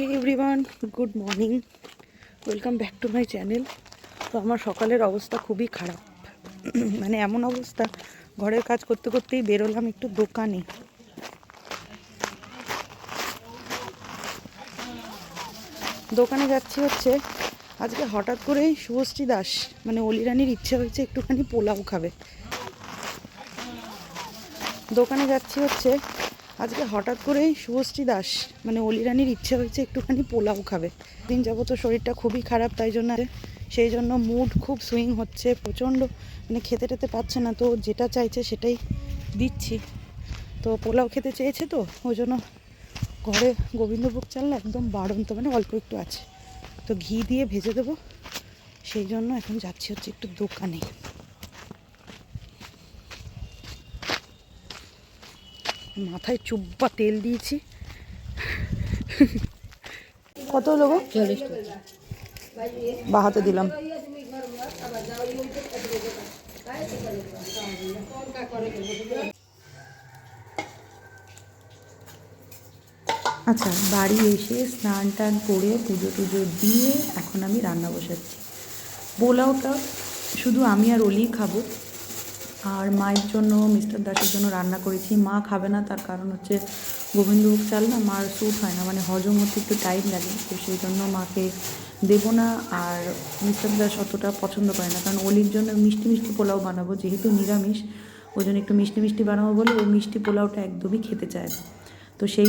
Hey everyone good morning welcome back to my channel তো আমার সকালের অবস্থা খুবই খারাপ। মানে এমন অবস্থা, ঘরের কাজ করতে করতেই বেরোলাম একটু দোকানে। দোকানে যাচ্ছি হচ্ছে, আজকে হঠাৎ করেই শুভশ্রী দাস মানে অলিরানির ইচ্ছে হয়েছে একটুখানি পোলাও খাবে। দোকানে যাচ্ছি হচ্ছে আজকে হঠাৎ করেই শুভশ্রী দাস মানে অলিরানির ইচ্ছে হয়েছে একটুখানি পোলাও খাবে। দিন যাব তো শরীরটা খুবই খারাপ, তাই জন্য সেই জন্য মুড খুব সুইং হচ্ছে, প্রচণ্ড মানে খেতে টেতে পাচ্ছে না, তো যেটা চাইছে সেটাই দিচ্ছি। তো পোলাও খেতে চেয়েছে তো, ওই জন্য ঘরে গোবিন্দভোগ চাল একদম বাড়ন্ত মানে অল্প একটু আছে। তো ঘি দিয়ে ভেজে দেবো, সেই জন্য এখন যাচ্ছি হচ্ছে একটু দোকানে। মাথায় চুব্বা তেল দিয়েছি। কত হলো গো? চল্লিশ টাকা। বা দিলাম। আচ্ছা বাড়ি এসে স্নান টান করে পুজো টুজো দিয়ে এখন আমি রান্না বসাচ্ছি। পোলাওটা শুধু আমি আর অলি খাব। আর মায়ের জন্য, মিস্টার দাসের জন্য রান্না করেছি। মা খাবে না, তার কারণ হচ্ছে গোবিন্দভোগ চাল না, মার স্যুট হয় না মানে হজম হতে একটু টাইম লাগে। তো সেই জন্য মাকে দেবো না, আর মিস্টার দাস অতটা পছন্দ করে না। কারণ অলির জন্য মিষ্টি মিষ্টি পোলাও বানাবো, যেহেতু নিরামিষ, ওই জন্য একটু মিষ্টি মিষ্টি বানাবো বলে ওই মিষ্টি পোলাওটা একদমই খেতে চায় তো সেই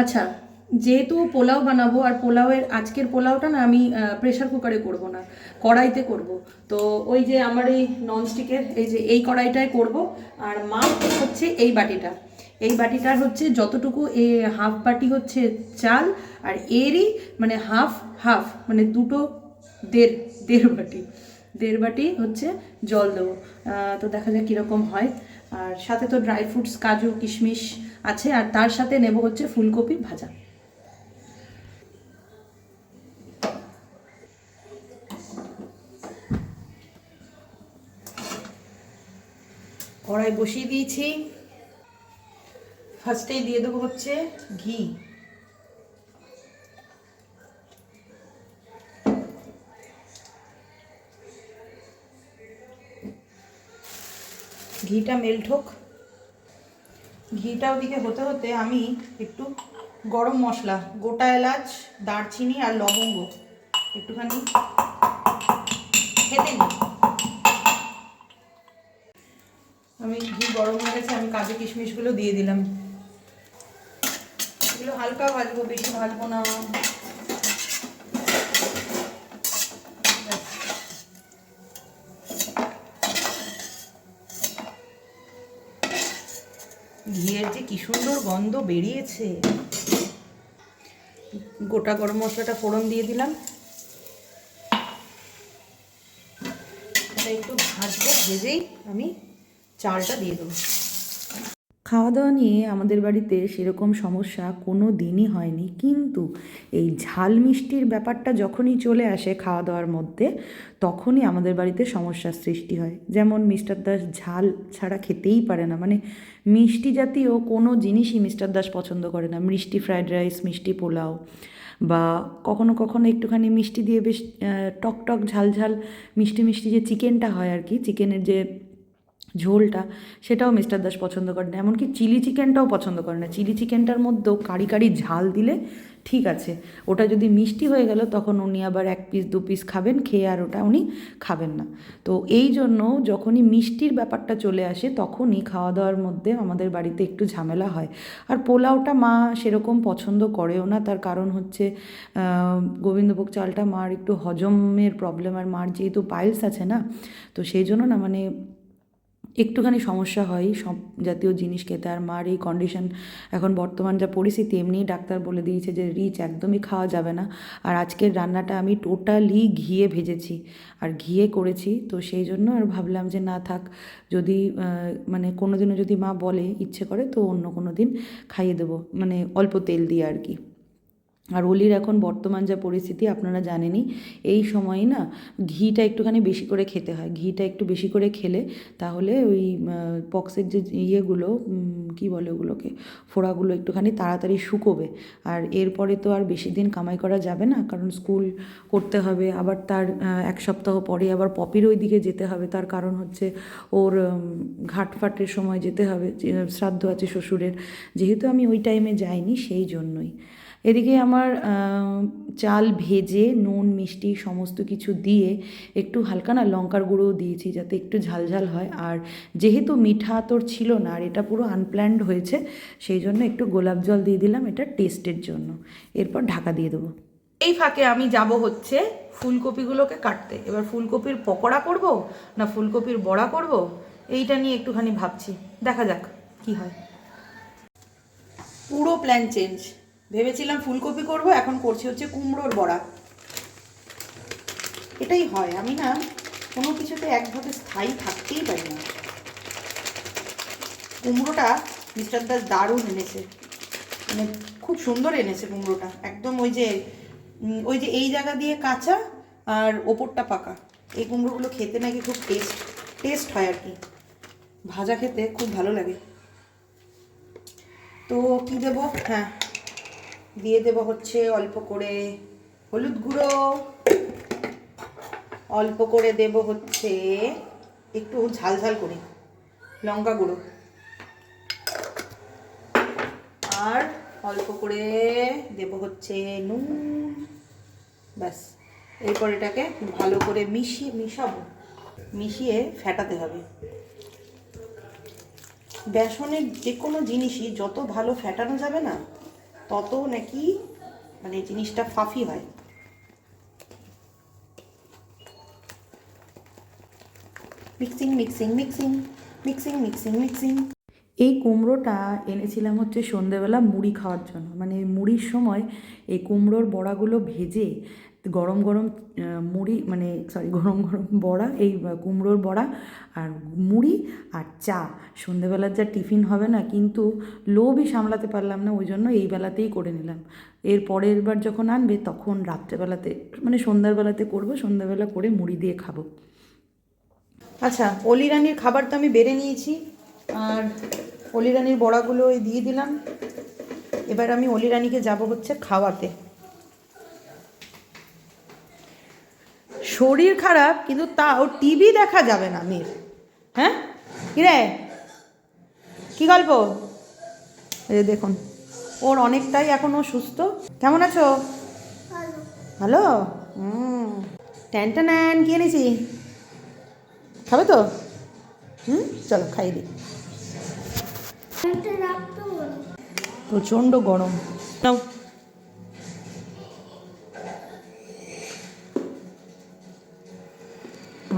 আচ্ছা যেহেতু পোলাও বানাবো আর পোলাওয়ের আজকের পোলাওটা না আমি প্রেশার কুকারে করব না, কড়াইতে করব। তো ওই যে আমার এই ননস্টিকের এই যে এই কড়াইটায় করব। আর মাপ হচ্ছে এই বাটিটা। এই বাটিটার হচ্ছে যতটুকু এ হাফ বাটি হচ্ছে চাল আর এরই মানে হাফ হাফ মানে দুটো দেড় দেড় বাটি। দেড় বাটি হচ্ছে জল দেবো। তো দেখা যাক কীরকম হয়। আর সাথে তো ড্রাই ফ্রুটস কাজু, কিশমিশ আছে। আর তার সাথে নেব হচ্ছে ফুলকপি ভাজা। কড়াই বসিয়ে দিয়েছি। ফার্স্টেই দিয়ে দেবো হচ্ছে ঘি। ঘিটা মেল্ট হোক। ঘিটা ওদিকে হতে হতে আমি একটু গরম মশলা, গোটা এলাচ, দারচিনি আর লবঙ্গ একটুখানি খেতে নিই। আমি ঘি গরম হয়ে গেছে, আমি কাজু কিশমিশগুলো দিয়ে দিলাম। এগুলো হালকা ভাজবো, বেশি ভাজবো না। ঘিয়ের যে কি সুন্দর গন্ধ বেরিয়েছে। গোটা গরম মশলাটা ফোড়ন দিয়ে দিলাম। একটু ভাজবো, ভেজেই আমি চালটা দিয়ে দেবো। খাওয়া দাওয়া নিয়ে আমাদের বাড়িতে সেরকম সমস্যা কোনো দিনই হয়নি। কিন্তু এই ঝাল মিষ্টির ব্যাপারটা যখনই চলে আসে খাওয়া দাওয়ার মধ্যে, তখনই আমাদের বাড়িতে সমস্যার সৃষ্টি হয়। যেমন মিস্টার দাস ঝাল ছাড়া খেতেই পারে না। মানে মিষ্টি জাতীয় কোনো জিনিসই মিস্টার দাস পছন্দ করে না। মিষ্টি ফ্রায়েড রাইস, মিষ্টি পোলাও বা কখনো কখনো একটুখানি মিষ্টি দিয়ে বেশ টক টক ঝাল ঝাল মিষ্টি মিষ্টি যে চিকেনটা হয় আর কি, চিকেনের যে ঝোলটা সেটাও মিস্টার দাস পছন্দ করে না এমনকি চিলি চিকেনটাও পছন্দ করে না। চিলি চিকেনটার মধ্যেও কারি কারি ঝাল দিলে ঠিক আছে। ওটা যদি মিষ্টি হয়ে গেল, তখন উনি আবার এক পিস দু পিস খাবেন, খেয়ে আর ওটা উনি খাবেন না। তো এই জন্য যখনই মিষ্টির ব্যাপারটা চলে আসে, তখনই খাওয়া দাওয়ার মধ্যে আমাদের বাড়িতে একটু ঝামেলা হয়। আর পোলাওটা মা সেরকম পছন্দ করেও না। তার কারণ হচ্ছে গোবিন্দভোগ চালটা মার একটু হজমের প্রবলেম আর মার যেহেতু পাইলস আছে না, তো সেই জন্য না মানে একটুখানি সমস্যা হয়, সব জাতীয় জিনিস খেতে। আর মার এই কন্ডিশন এখন বর্তমান যা পরিস্থিতি, এমনিই ডাক্তার বলে দিয়েছে যে রিচ একদমই খাওয়া যাবে না। আর আজকের রান্নাটা আমি টোটালি ঘিয়ে ভেজেছি। আর ঘিয়ে করেছি, তো সেই জন্য আর ভাবলাম যে না থাক, যদি মানে কোনো দিনও যদি মা বলে ইচ্ছে করে, তো অন্য কোনো দিন খাইয়ে দেবো। মানে অল্প তেল দিয়ে আর কি। আর অলির এখন বর্তমান যা পরিস্থিতি, আপনারা জানেনই, এই সময়ে না ঘিটা একটুখানি বেশি করে খেতে হয়। ঘিটা একটু বেশি করে খেলে তাহলে ওই পক্সের যে ইয়েগুলো কি বলে ওগুলোকে, ফোড়াগুলো একটুখানি তাড়াতাড়ি শুকোবে। আর এরপরে তো আর বেশি দিন কামাই করা যাবে না, কারণ স্কুল করতে হবে। আবার তার এক সপ্তাহ পরে আবার পপির ওই দিকে যেতে হবে। তার কারণ হচ্ছে ওর ঘাটফাটের সময় যেতে হবে শ্রাদ্ধ আছে শ্বশুরের। যেহেতু আমি ওই টাইমে যাইনি, সেই জন্যই। এদিকে আমার চাল ভেজে নুন মিষ্টি সমস্ত কিছু দিয়ে একটু হালকা না লঙ্কার গুঁড়োও দিয়েছি যাতে একটু ঝালঝাল হয়। আর যেহেতু মিঠা তোর ছিল না আর এটা পুরো আনপ্ল্যান্ড হয়েছে সেই জন্য একটু গোলাপ জল দিয়ে দিলাম এটা টেস্টের জন্য। এরপর ঢাকা দিয়ে দেবো। এই ফাঁকে আমি যাব হচ্ছে ফুলকপিগুলোকে কাটতে। এবার ফুলকপির পকোড়া করব না ফুলকপির বড়া করব? এইটা নিয়ে একটুখানি ভাবছি। দেখা যাক কি হয়। পুরো প্ল্যান চেঞ্জ ভেবেছিলাম ফুলকপি করব, এখন করছি হচ্ছে কুমড়োর বড়া। এটাই হয়, আমি না কোনো কিছুতে একভাবে স্থায়ী থাকতেই পারি না। কুমড়োটা মিস্টার দাস দারুণ এনেছে। মানে খুব সুন্দর এনেছে কুমড়োটা। একদম ওই যে ওই যে এই জায়গা দিয়ে কাঁচা আর ওপরটা পাকা। এই কুমড়োগুলো খেতে নাকি খুব টেস্ট টেস্ট হয় আর কি। ভাজা খেতে খুব ভালো লাগে। তো কি দেবো? হ্যাঁ। দিয়ে দেবো হচ্ছে অল্প করে হলুদ গুঁড়ো। অল্প করে দেব হচ্ছে একটু ঝাল ঝাল করে, লঙ্কা গুঁড়ো। আর অল্প করে দেব হচ্ছে নুন, ব্যাস। এরপর এটাকে ভালো করে মিশিয়ে, মিশাবো, মিশিয়ে ফেটাতে হবে। বেসনের যে কোনো জিনিসই যত ভালো ফেটানো যাবে না তত নাকি মানে জিনিসটা ফাফি হয়। Mixing mixing mixing mixing mixing mixing এই কুমড়োটা এনেছিলাম হচ্ছে সন্ধেবেলা মুড়ি খাওয়ার জন্য। মানে মুড়ির সময় এই কুমড়োর বড়াগুলো ভেজে গরম গরম মুড়ি মানে সরি গরম গরম বড়া, এই কুমড়োর বড়া আর মুড়ি আর চা। সন্ধেবেলার যা টিফিন হবে না, কিন্তু লোভই সামলাতে পারলাম না, ওই জন্য এই বেলাতেই করে নিলাম। এর পরের বার যখন আনবে, তখন রাত্রেবেলাতে মানে সন্ধ্যাবেলাতে করব, সন্ধ্যাবেলা করে মুড়ি দিয়ে খাব। আচ্ছা অলি রানির খাবার তো আমি বেড়ে নিয়েছি, আর অলি রানির বড়াগুলো দিয়ে দিলাম। এবার আমি অলি রানিকে যাব হচ্ছে খাওয়াতে। শরীর খারাপ কিন্তু তাও টিভি দেখা যাবে না মেয়ের হ্যাঁ? কিরে কি গল্প? এই দেখুন ওর অনেকটাই এখনও সুস্থ। কেমন আছো? ভালো। হুম। ট্যান ট্যান কি এনেছি? খাবে তো? হুম? চলো খাই দিই। প্রচণ্ড গরম।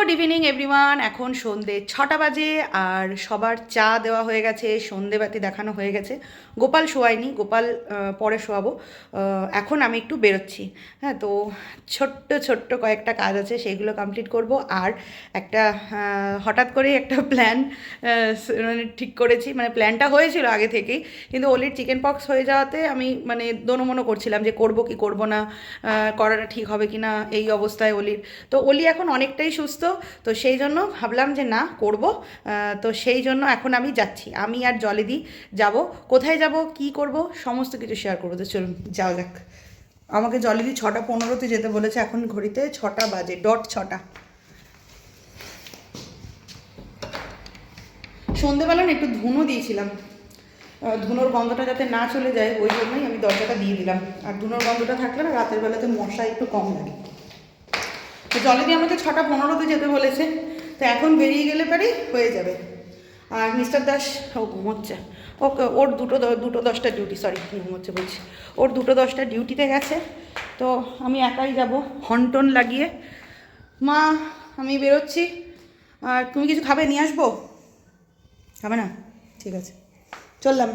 গুড ইভিনিং এভরিওয়ান এখন সন্ধে ছটা বাজে আর সবার চা দেওয়া হয়ে গেছে সন্ধেবাতি দেখানো হয়ে গেছে। গোপাল শোয়ায়নি, গোপাল পরে শোয়াবো। এখন আমি একটু বেরোচ্ছি। হ্যাঁ তো ছোট্ট ছোট্ট কয়েকটা কাজ আছে, সেগুলো কমপ্লিট করব। আর একটা হঠাৎ করেই একটা প্ল্যান মানে ঠিক করেছি। মানে প্ল্যানটা হয়েছিল আগে থেকেই। কিন্তু ওলির চিকেন পক্স হয়ে যাওয়াতে আমি মানে দোনমনো করছিলাম যে করব কি করব না করাটা ঠিক হবে কি না এই অবস্থায় ওলির। তো অলি এখন অনেকটাই সুস্থ। তো সেই জন্য ভাবলাম যে না, করব। তো সেই জন্য এখন আমি যাচ্ছি। আমি আর জলে জলেদি যাব। কোথায় যাব, কি করব, সমস্ত কিছু শেয়ার করব। তো চলুন যাও যাক। আমাকে জলেদি ছটা পনেরোতে যেতে বলেছে এখন ঘড়িতে ছটা বাজে ডট ছটা। সন্ধেবেলা না একটু ধুনো দিয়েছিলাম। ধুনোর গন্ধটা যাতে না চলে যায়, ওই জন্যই আমি দরজাটা দিয়ে দিলাম। আর ধুনোর গন্ধটা থাকলে না রাতের বেলাতে মশা একটু কম লাগে। তো জলেদি আমাকে ছটা পনেরোতে যেতে বলেছে। তো এখন বেরিয়ে গেলে পারি, হয়ে যাবে। আর মিস্টার দাস, ও ঘুমোচ্ছে। ওকে, ওর দুটো দুটো দশটা ডিউটি সরি ঘুমোচ্ছে বলছি। ওর দুটো দশটা ডিউটিতে গেছে। তো আমি একাই যাব, হন্টন লাগিয়ে। মা, আমি বেরোচ্ছি। আর তুমি কিছু খাবে, নিয়ে আসব? খাবে না? ঠিক আছে। চললাম।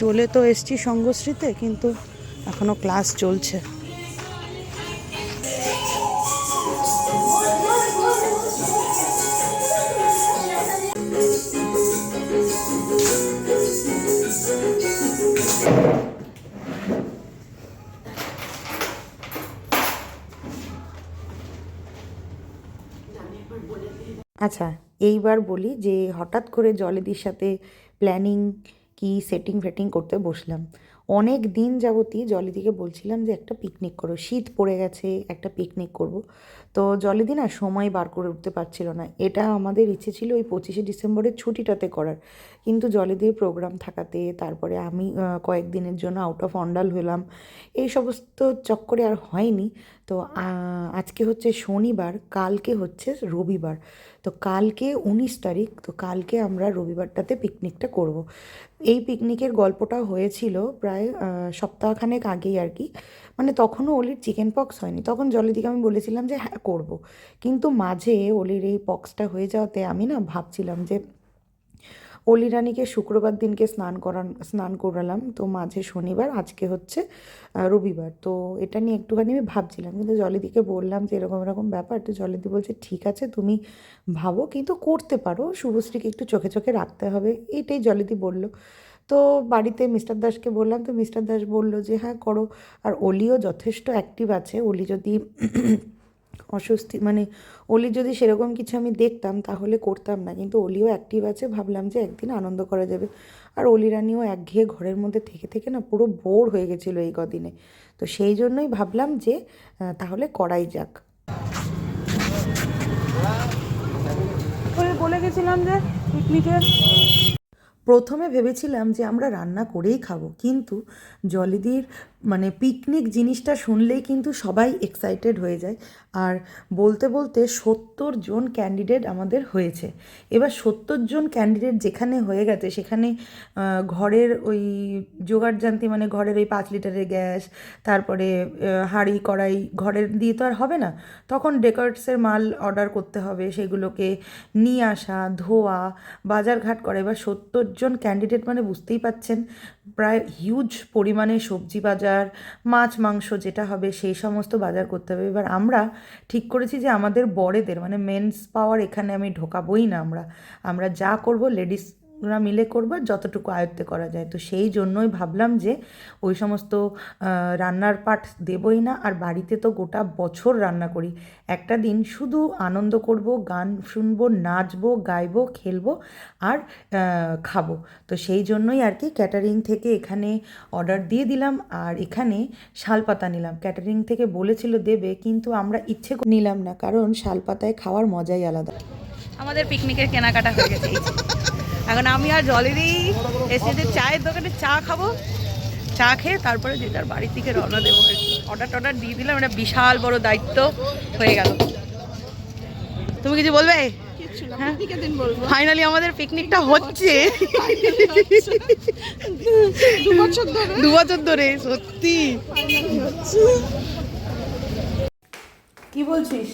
চলে তো এসছি সঙ্গশ্রীতে, কিন্তু এখনও ক্লাস চলছে। আচ্ছা এইবার বলি যে হঠাৎ করে জলেদির সাথে প্ল্যানিং কি সেটিং ফেটিং করতে বসলাম। অনেক দিন যাবতই জলিদিকে বলছিলাম যে একটা পিকনিক করো, শীত পড়ে গেছে, একটা পিকনিক করব। তো জলিদি না সময় বার করে উঠতে পারছিল না। এটা আমাদের ইচ্ছে ছিল ওই পঁচিশে ডিসেম্বরের ছুটিটাতে করার। কিন্তু জলেদির প্রোগ্রাম থাকাতে, তারপরে আমি কয়েকদিনের জন্য আউট অফ অন্ডাল হলাম। এই সমস্ত চক্করে আর হয়নি। তো আজকে হচ্ছে শনিবার, কালকে হচ্ছে রবিবার। তো কালকে উনিশ তারিখ, তো কালকে আমরা রবিবারটাতে পিকনিকটা করব। এই পিকনিকের গল্পটা হয়েছিল প্রায় সপ্তাহখানেক আগেই আর কি। মানে তখনও ওলির চিকেন পক্স হয়নি। তখন জলেদিকে আমি বলেছিলাম যে হ্যাঁ করব। কিন্তু মাঝে ওলির এই পক্সটা হয়ে যাওয়াতে আমি না ভাবছিলাম যে অলি রানীকে শুক্রবার দিনকে স্নান করান, স্নান করালাম। তো মাঝে শনিবার, আজকে হচ্ছে রবিবার। তো এটা নিয়ে একটুখানি আমি ভাবছিলাম, কিন্তু জলেদিকে বললাম যে এরকম এরকম ব্যাপার। তো জলেদি বলছে, ঠিক আছে, তুমি ভাবো, কিন্তু করতে পারো। শুভশ্রীকে একটু চোখে চোখে রাখতে হবে। এটাই জলেদি বলল। তো বাড়িতে মিস্টার দাসকে বললাম, তো মিস্টার দাস বলল যে হ্যাঁ করো। আর অলিও যথেষ্ট অ্যাক্টিভ আছে। অলি যদি অস্বস্তি মানে অলি যদি সেরকম কিছু আমি দেখতাম তাহলে করতাম না। কিন্তু অলিও অ্যাক্টিভ আছে ভাবলাম যে একদিন আনন্দ করা যাবে। আর অলি রানিও একঘেয়ে ঘরের মধ্যে থেকে থেকে না পুরো বোর হয়ে গেছিল এই কদিনে। তো সেই জন্যই ভাবলাম যে তাহলে করাই যাক। বলে গেছিলাম যে পিকনিকের প্রথমে ভেবেছিলাম যে আমরা রান্না করেই খাব। কিন্তু জলিদির মানে পিকনিক জিনিসটা শুনলেই কিন্তু সবাই এক্সাইটেড হয়ে যায়। আর বলতে বলতে সত্তর জন ক্যান্ডিডেট আমাদের হয়েছে। এবার সত্তর জন ক্যান্ডিডেট যেখানে হয়ে গেছে, সেখানে ঘরের ওই জোগাড় জানতি মানে ঘরের ওই পাঁচ লিটারের গ্যাস, তারপরে হাঁড়ি, কড়াই, ঘরের দিয়ে তো আর হবে না। তখন ডেকার্টসের মাল অর্ডার করতে হবে, সেগুলোকে নিয়ে আসা, ধোয়া, বাজারঘাট করা। এবার সত্তর জন ক্যান্ডিডেট মানে বুঝতেই পাচ্ছেন প্রায় হিউজ পরিমাণে সবজি বাজার, মাছ, মাংস যেটা হবে সেই সমস্ত বাজার করতে হবে। এবার আমরা ঠিক করেছি যে আমাদের বড়েদের মানে মেন্স পাওয়ার এখানে আমি ঢোকাবই না আমরা। আমরা যা করব লেডিস রা মিলে করব যতটুকু আয়ত্তে করা যায়। তো সেই জন্যই ভাবলাম যে ওই সমস্ত রান্নার পাঠ দেবই না আর বাড়িতে তো গোটা বছর রান্না করি। একটা দিন শুধু আনন্দ করব গান শুনব নাচবো গাইবো খেলব আর খাব। তো সেই জন্যই আর কি ক্যাটারিং থেকে এখানে অর্ডার দিয়ে দিলাম আর এখানে শালপাতা নিলাম। ক্যাটারিং থেকে বলেছিল দেবে কিন্তু আমরা ইচ্ছে নিলাম না কারণ শালপাতায় খাওয়ার মজাই আলাদা। আমাদের পিকনিকের কেনাকাটা হয়ে গেছে। এখন আমি আর জলেরই এসে যে চায়ের দোকানে চা খাব। চা খেয়ে তারপরে যে তার বাড়ির দিকে রওনা দেবো। আর কি। অর্ডার টর্ডার দিয়ে দিলাম একটা বিশাল বড় দায়িত্ব হয়ে গেল। তুমি কিছু বলবে? হ্যাঁ? ফাইনালি আমাদের পিকনিকটা হচ্ছে। দু বছর ধরে। সত্যি। কি বলছিস?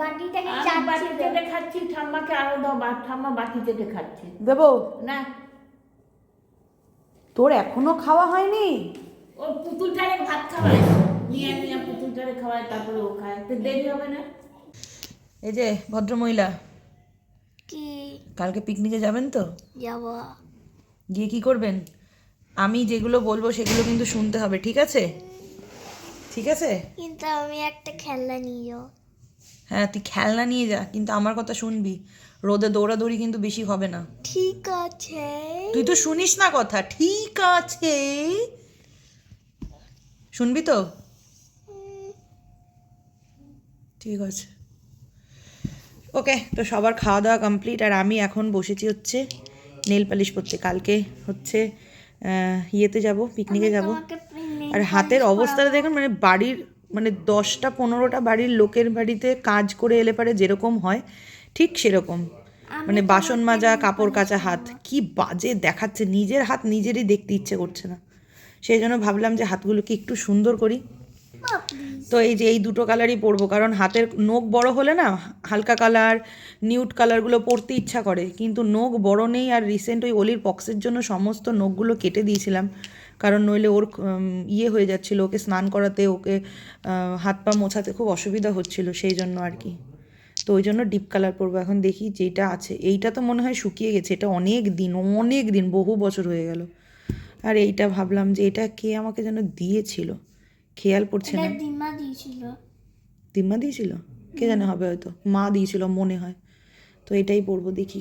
বাটিটাকে আমি চাটছিল বাটি ঠাম্মাকে আরও দাও বা ঠাম্মা বাটি চেটে খাচ্ছে দেবো। না। তোর এখনও খাওয়া হয়নি? ও পুতুলটারে ভাত খাওয়ায়। নিয়ে নিয়ে পুতুলটারে খাওয়ায় তারপরে ও খায়। তো দেরি হবে না? এই যে ভদ্রমহিলা। কি? কালকে পিকনিকে যাবেন তো? যাব। গিয়ে কি করবেন? আমি যেগুলো বলব সেগুলো কিন্তু শুনতে হবে ঠিক আছে? ঠিক আছে? কিন্তু আমি একটা খেলনা নিয়ে যাও হ্যাঁ তুই খেলনা নিয়ে যা কিন্তু আমার কথা শুনবি। রোদে দৌড়াদৌড়ি কিন্তু বেশি হবে না। ঠিক আছে। তুই তো শুনিস না কথা ঠিক আছে। শুনবি তো? ঠিক আছে। ওকে তো সবার খাওয়া দাওয়া কমপ্লিট আর আমি এখন বসেছি হচ্ছে নেল পালিশ করতে। কালকে হচ্ছে ইয়েতে যাব পিকনিকে যাব। আর হাতের অবস্থাটা দেখুন মানে বাড়ির মানে দশটা পনেরোটা বাড়ির লোকের বাড়িতে কাজ করে এলে পারে যেরকম হয় ঠিক সেরকম। মানে বাসন মাজা কাপড় কাচা হাত কি বাজে দেখাচ্ছে নিজের হাত নিজেরই দেখতে ইচ্ছে করছে না। সেই জন্য ভাবলাম যে হাতগুলোকে একটু সুন্দর করি। তো এই যে এই দুটো কালারই পরবো কারণ হাতের নখ বড় হলে না হালকা কালার নিউট কালারগুলো পরতে ইচ্ছা করে কিন্তু নখ বড় নেই আর রিসেন্ট ওই অলির পক্সের জন্য সমস্ত নখগুলো কেটে দিয়েছিলাম। কারণ নইলে ওর ইয়ে হয়ে যাচ্ছিল ওকে স্নান করাতে ওকে হাত পা মোছাতে খুব অসুবিধা হচ্ছিল সেই জন্য আর কি। তো ওই জন্য ডিপ কালার পরবো এখন দেখি যেটা আছে। এইটা তো মনে হয় শুকিয়ে গেছে এটা অনেক দিন অনেক দিন বহু বছর হয়ে গেল। আর এইটা ভাবলাম যে এটা কে আমাকে যেন দিয়েছিল? খেয়াল পড়ছে না। দিয়েছিল। দিম্মা দিয়েছিল? কে জানে হবে হয়তো। মা দিয়েছিল মনে হয়। তো এটাই পরবো দেখি।